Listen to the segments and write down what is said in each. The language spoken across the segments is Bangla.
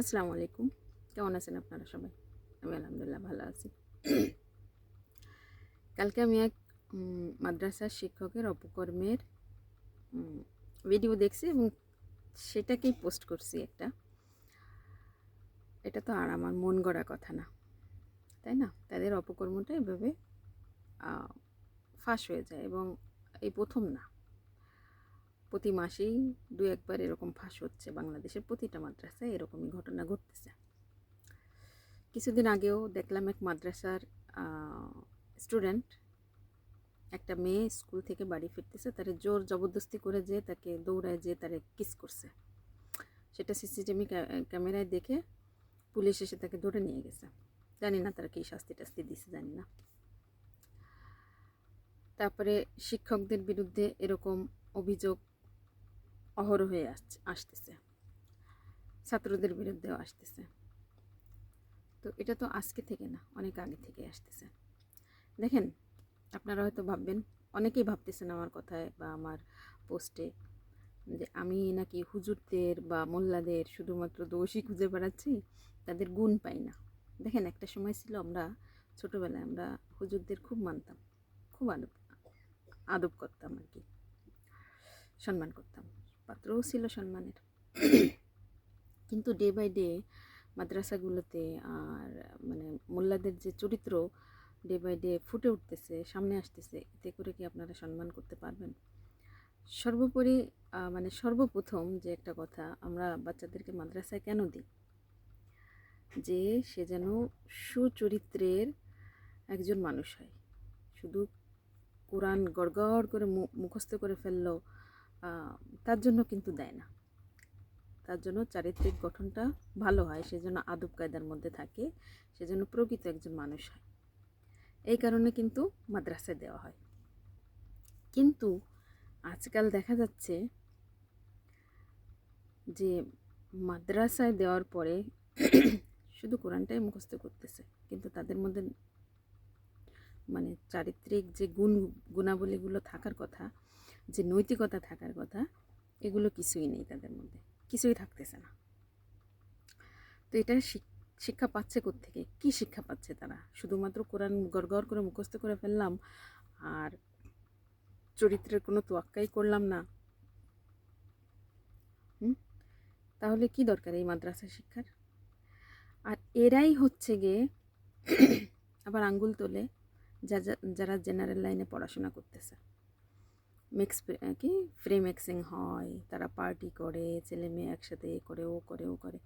আসসালামু আলাইকুম। কেমন আছেন আপনারা সবাই? আমি আলহামদুলিল্লাহ ভালো আছি। কালকে আমি এক মাদ্রাসার শিক্ষকের অপকর্মের ভিডিও দেখছি এবং সেটাকেই পোস্ট করছি একটা। এটা তো আর আমার মন গড়া কথা না, তাই না? তাদের অপকর্মটা এভাবে ফাঁস হয়ে যায় এবং এই প্রথম না। প্রতি মাসেই দু একবার এরকম ফাঁস হচ্ছে। বাংলাদেশের প্রতিটা মাদ্রাসায় এরকমই ঘটনা ঘটতেছে। কিছুদিন আগেও দেখলাম এক মাদ্রাসার স্টুডেন্ট একটা মেয়ে স্কুল থেকে বাড়ি ফিরতেছে, তারে জোর জবরদস্তি করে যে তাকে দৌড়ায় যে তারে কিস করছে। সেটা সিসিটিভি ক্যামেরায় দেখে পুলিশ এসে তাকে ধরে নিয়ে গেছে। জানি না তারা কী শাস্তি টাস্তি দিছে, জানি না। তারপরে শিক্ষকদের বিরুদ্ধে এরকম অভিযোগ অহরহ হয়ে আসছে, আসতেছে। ছাত্রদের বিরুদ্ধেও আসতেছে। তো এটা তো আজকে থেকে না, অনেক আগে থেকে আসতেছে। দেখেন, আপনারা হয়তো ভাববেন, অনেকেই ভাবতেছেন আমার কথায় বা আমার পোস্টে যে আমি নাকি হুজুরদের বা মোল্লাদের শুধুমাত্র দোষী খুঁজে বেড়াচ্ছি, তাদের গুণ পাই না। দেখেন, একটা সময় ছিল আমরা, ছোটোবেলায় আমরা হুজুরদের খুব মানতাম, খুব আদব আদব করতাম আর কি, সম্মান করতাম। পাত্রও ছিল সম্মানের। কিন্তু ডে বাই ডে মাদ্রাসাগুলোতে আর মানে মোল্লাদের যে চরিত্র ডে বাই ডে ফুটে উঠতেছে, সামনে আসতেছে, এতে করে কি আপনারা সম্মান করতে পারবেন? সর্বোপরি মানে সর্বপ্রথম যে একটা কথা আমরা বাচ্চাদেরকে মাদ্রাসায় কেন দিই? যে সে যেন সুচরিত্রের একজন মানুষ হয়। শুধু কোরআন গড়গড় করে মুখস্থ করে ফেলল তার জন্য কিন্তু দেয় না। তার জন্য চারিত্রিক গঠনটা ভালো হয় সেজন্য আদব কায়দার মধ্যে থাকে সেজন্য প্রকৃত একজন মানুষ হয়। এই কারণে কিন্তু মাদ্রাসায় দেওয়া হয়। কিন্তু আজকাল দেখা যাচ্ছে যে মাদ্রাসায় দেওয়ার পরে শুধু কোরআনটাই মুখস্থ করতেছে, কিন্তু তাদের মধ্যে মানে চারিত্রিক যে গুণ, গুণাবলীগুলো থাকার কথা যে নৈতিকতা থাকার কথা, এগুলো কিছুই নেই তাদের মধ্যে। কিছুই থাকতেছে না। তো এটা শিক- শিক্ষা পাচ্ছে থেকে কি শিক্ষা পাচ্ছে তারা? শুধুমাত্র কোরআন গড়গড় করে মুখস্থ করে ফেললাম আর চরিত্রের কোনো তোয়াক্কাই করলাম না? তাহলে কি দরকার এই মাদ্রাসা শিক্ষার? আর এরাই হচ্ছে গিয়ে আবার আঙ্গুল তোলে যা- যারা জেনারেল লাইনে পড়াশোনা করতেছে। মিক্স কি? ফ্রি মিক্সিং হয়, তারা পার্টি করে, ছেলে মেয়ে একসাথে এ করে, ও করে ও করে।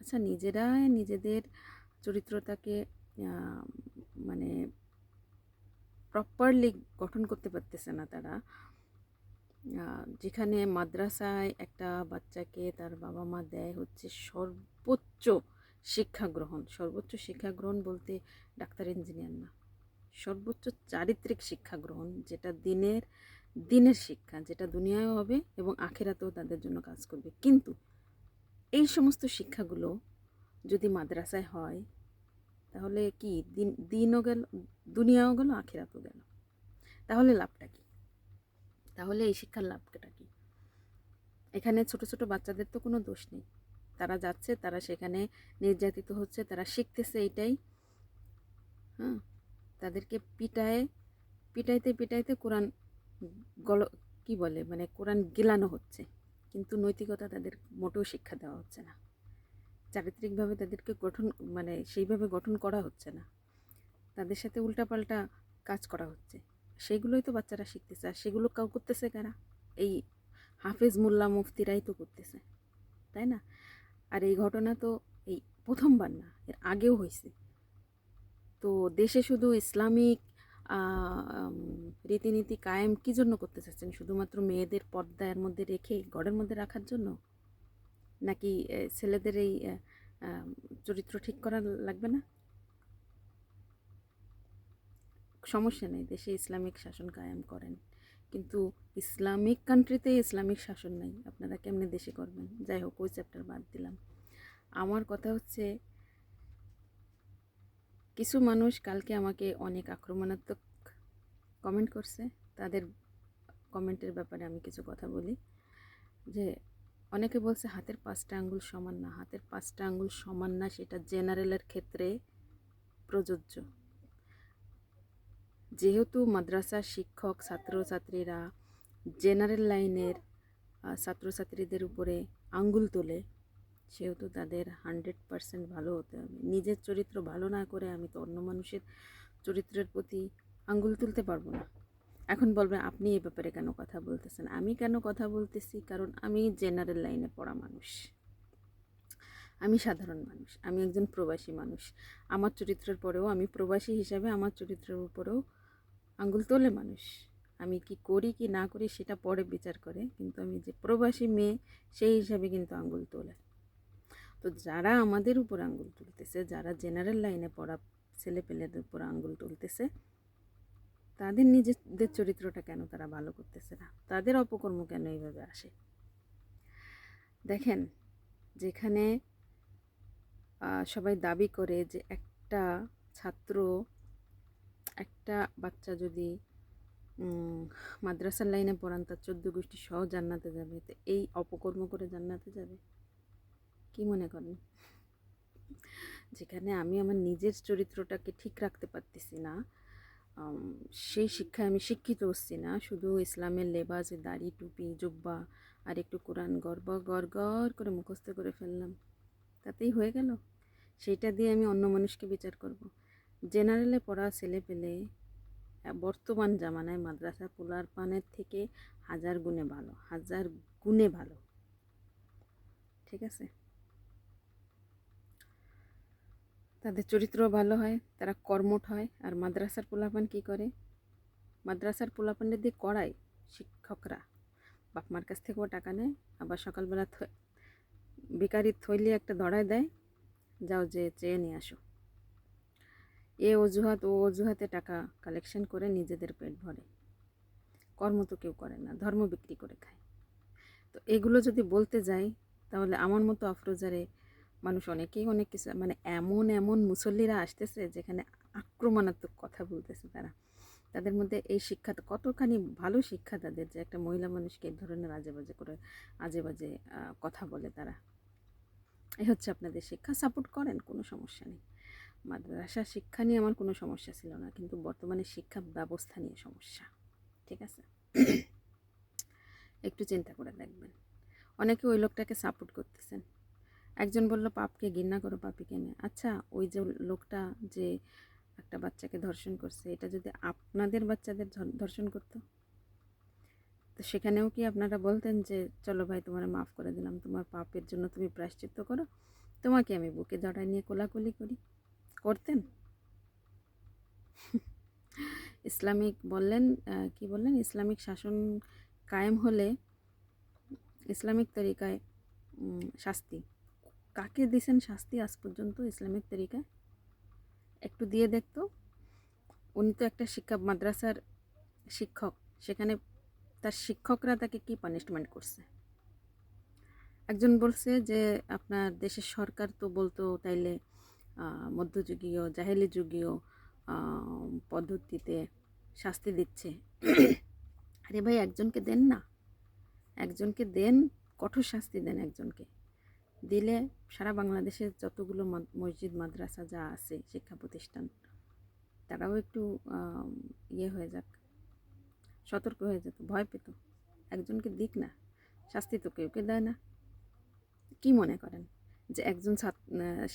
আচ্ছা নিজেরা নিজেদের চরিত্রটাকে মানে প্রপারলি গঠন করতে পারতেছে না তারা। যেখানে মাদ্রাসায় একটা বাচ্চাকে তার বাবা মা দেয় হচ্ছে সর্বোচ্চ শিক্ষা গ্রহণ। সর্বোচ্চ শিক্ষা গ্রহণ বলতে ডাক্তার, ইঞ্জিনিয়ার না। সর্বোচ্চ চারিত্রিক শিক্ষা গ্রহণ, যেটা দিনের দিনের শিক্ষা, যেটা দুনিয়ায়ও হবে এবং আখেরাতেও তাদের জন্য কাজ করবে। কিন্তু এই সমস্ত শিক্ষাগুলো যদি মাদ্রাসায় হয়, তাহলে কি দিন, দিনও গেল, দুনিয়াও গেল, আখেরাতও গেল? তাহলে লাভটা কি? তাহলে এই শিক্ষার লাভটা কি? এখানে ছোট ছোট বাচ্চাদের তো কোনো দোষ নেই। তারা যাচ্ছে, তারা সেখানে নির্যাতিত হচ্ছে, তারা শিখতেছে এইটাই হ্যাঁ? তাদেরকে পিটায়, পিটাইতে পিটাইতে কোরআন গল, কি বলে মানে কোরআন গেলানো হচ্ছে, কিন্তু নৈতিকতা তাদের মোটেও শিক্ষা দেওয়া হচ্ছে না। চারিত্রিকভাবে তাদেরকে গঠন মানে সেইভাবে গঠন করা হচ্ছে না। তাদের সাথে উল্টাপাল্টা কাজ করা হচ্ছে। সেগুলোই তো বাচ্চারা শিখতেছে, আর সেগুলো কাউ করতেছে কারা? এই হাফেজ মোল্লা মুফতিরাই তো করতেছে, তাই না? আর এই ঘটনা তো এই প্রথমবার না, এর আগেও হয়েছে তো দেশে শুধু ইসলামিক রীতিনীতি কায়েম কী জন্য করতে চাচ্ছেন? শুধুমাত্র মেয়েদের পর্দার মধ্যে রেখে ঘরের মধ্যে রাখার জন্য? নাকি ছেলেদের এই চরিত্র ঠিক করা লাগবে না? সমস্যা নেই, দেশে ইসলামিক শাসন কায়েম করেন। কিন্তু ইসলামিক কান্ট্রিতে ইসলামিক শাসন নাই। আপনারা কেমনে দেশে করবেন যাই হোক, ওই চ্যাপ্টার বাদ দিলাম। আমার কথা হচ্ছে কিছু মানুষ কালকে আমাকে অনেক আক্রমণাত্মক কমেন্ট করছে। তাদের কমেন্টের ব্যাপারে আমি কিছু কথা বলি। যে অনেকে বলছে, হাতের পাঁচটা আঙ্গুল সমান না। হাতের পাঁচটা আঙ্গুল সমান না, সেটা জেনারেলের ক্ষেত্রে প্রযোজ্য। যেহেতু মাদ্রাসা শিক্ষক, ছাত্রছাত্রীরা জেনারেল লাইনের ছাত্রছাত্রীদের উপরে আঙ্গুল তোলে সেহেতু তাদের হান্ড্রেড পারসেন্ট ভালো হতে হবে। নিজের চরিত্র ভালো না করে আমি তো অন্য মানুষের চরিত্রের প্রতি আঙ্গুল তুলতে পারব না। এখন বলবে, আপনি এ ব্যাপারে কেন কথা বলতেছেন? আমি কেন কথা বলতেছি? কারণ আমি জেনারেল লাইনে পড়া মানুষ। আমি সাধারণ মানুষ। আমি একজন প্রবাসী মানুষ। আমার চরিত্রের পরেও আমি প্রবাসী হিসাবে আমার চরিত্রের উপরেও আঙ্গুল তোলে মানুষ। আমি কি করি কি না করি সেটা পরে বিচার করে, কিন্তু আমি যে প্রবাসী মেয়ে, সেই হিসাবে কিন্তু আঙ্গুল তোলে। তো যারা আমাদের উপর আঙ্গুল তুলতেছে, যারা জেনারেল লাইনে পড়া ছেলেপেলেদের উপর আঙ্গুল তুলতেছে, তাদের নিজেদের চরিত্রটা কেন তারা ভালো করতেছে না? তাদের অপকর্ম কেন এইভাবে আসে? দেখেন, যেখানে সবাই দাবি করে যে একটা ছাত্র, একটা বাচ্চা যদি মাদ্রাসার লাইনে পড়ান, তার চোদ্দ গোষ্ঠী সহ জান্নাতে যাবে, তো এই অপকর্ম করে জান্নাতে যাবে? কি মনে করেন? যেখানে আমি আমার নিজের চরিত্রটাকে ঠিক রাখতে পারতেছি না সেই শিক্ষায় আমি শিক্ষিত হচ্ছি না। শুধু ইসলামের লেবাস, দাড়ি, টুপি, জুব্বা আর একটু কোরআন গর্ব গড় করে মুখস্থ করে ফেললাম। তাতেই হয়ে গেল। সেইটা দিয়ে আমি অন্য মানুষকে বিচার করব। জেনারেলে পড়া ছেলে পেলে বর্তমান জামানায় মাদ্রাসা পোলার পানের থেকে হাজার গুণে ভালো, হাজার গুণে ভালো। ঠিক আছে? তাদের চরিত্র ভালো হয়, তারা কর্মঠ হয়। আর মাদ্রাসার পোলাপান কি করে? মাদ্রাসার পোলাপানের দিয়ে করায় শিক্ষকরা। বাপমার কাছ থেকেও টাকা নেয়, আবার সকালবেলা বেকারি থইলে একটা ধরায় দেয়, যাও যে চেয়ে নিয়ে আসো। এ অজুহাত, ও অজুহাতে টাকা কালেকশন করে নিজেদের পেট ভরে। কর্ম তো কেউ করে না, ধর্ম বিক্রি করে খায়। তো এগুলো যদি বলতে যাই, তাহলে আমার মতো আফরোজারে মানুষ অনেকেই অনেক কিছু মানে এমন এমন মুসল্লিরা আসতেছে যেখানে আক্রমণাত্মক কথা বলতেছে তারা। তাদের মধ্যে এই শিক্ষা কতখানি ভালো শিক্ষা তাদের যে একটা মহিলা মানুষকে এই ধরনের আজে বাজে করে আজে বাজে কথা বলে তারা। এই হচ্ছে আপনাদের শিক্ষা। সাপোর্ট করেন, কোনো সমস্যা নেই। মাদ্রাসা শিক্ষা নিয়ে আমার কোনো সমস্যা ছিল না, কিন্তু বর্তমানে শিক্ষা ব্যবস্থা নিয়ে সমস্যা, ঠিক আছে? একটু চিন্তা করে দেখবেন। অনেকে ওই লোকটাকে সাপোর্ট করতেছেন। একজন বলল, পাপকে ঘৃণা করো, পাপিকে মেয়ে আচ্ছা ওই যে লোকটা যে একটা বাচ্চাকে ধর্ষণ করছে, এটা যদি আপনাদের বাচ্চাদের ধর্ষণ করতো? তো সেখানেও কি আপনারা বলতেন যে, চলো ভাই, তোমার মাফ করে দিলাম, তোমার পাপের জন্য তুমি প্রায়শ্চিত্ত করো, তোমাকে আমি বুকে জড়ায় নিয়ে কোলাকুলি করি। করতেন? ইসলামিক বললেন কি বললেন? ইসলামিক শাসন কায়েম হলে, ইসলামিক তরিকায় শাস্তি। কাকে দিছেন শাস্তি আজ পর্যন্ত ইসলামিক তরিকায়? একটু দিয়ে দেখতো উনি তো একটা শিক্ষা মাদ্রাসার শিক্ষক। সেখানে তার শিক্ষকরা তাকে কি পানিশমেন্ট করছে? একজন বলছে যে, আপনার দেশের সরকার তো বলতো তাইলে মধ্যযুগীয় জাহেলি যুগীয় পদ্ধতিতে শাস্তি দিচ্ছে। আরে ভাই, একজনকে দেন না। একজনকে দেন, কঠোর শাস্তি দেন একজনকে। দিলে সারা বাংলাদেশের যতগুলো মসজিদ, মাদ্রাসা যা আছে, শিক্ষা প্রতিষ্ঠান, তারাও একটু ইয়ে হয়ে যাক, সতর্ক হয়ে যেত, ভয় পেত। একজনকে দিক না, শাস্তি তো কেউ কে দেয় না। কি মনে করেন যে একজন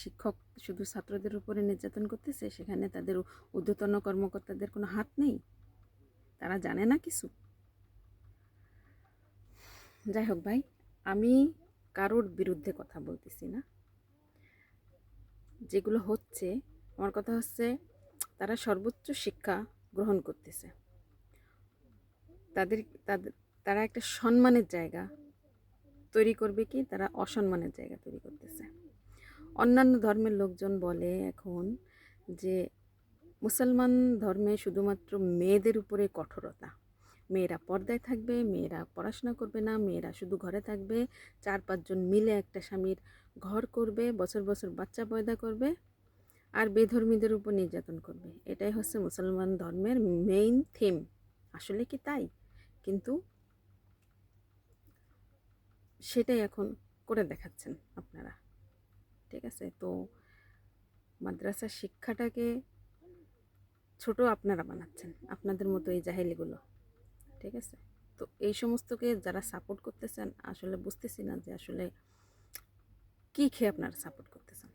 শিক্ষক শুধু ছাত্রদের উপরে নির্যাতন করতেছে, সেখানে তাদের ঊর্ধ্বতন কর্মকর্তাদের কোনো হাত নেই? তারা জানে না কিছু? যাই হোক ভাই, আমি কারোর বিরুদ্ধে কথা বলতেছি না। যেগুলো হচ্ছে, আমার কথা হচ্ছে, তারা সর্বোচ্চ শিক্ষা গ্রহণ করতেছে। তাদের তাদের, তারা একটা সম্মানের জায়গা তৈরি করবে কি? তারা অসম্মানের জায়গা তৈরি করতেছে। অন্যান্য ধর্মের লোকজন বলে এখন যে, মুসলমান ধর্মে শুধুমাত্র মেয়েদের উপরে কঠোরতা। মেয়েরা পর্দায় থাকবে, মেয়েরা পড়াশোনা করবে না, মেয়েরা শুধু ঘরে থাকবে। চার পাঁচজন মিলে একটা স্বামীর ঘর করবে, বছর বছর বাচ্চা পয়দা করবে আর বেধর্মীদের উপর নির্যাতন করবে। এটাই হচ্ছে মুসলমান ধর্মের মেইন থিম আসলে কি তাই? কিন্তু সেটাই এখন করে দেখাচ্ছেন আপনারা। ঠিক আছে? তো মাদ্রাসা শিক্ষাটাকে ছোট আপনারা বানাচ্ছেন। আপনাদের মতো এই জাহেলিগুলো। ঠিক আছে? তো এই সমস্তকে যারা সাপোর্ট করতেছেন, আসলে বুঝতেছি না যে আসলে কী খেয়ে আপনারা সাপোর্ট করতেছেন।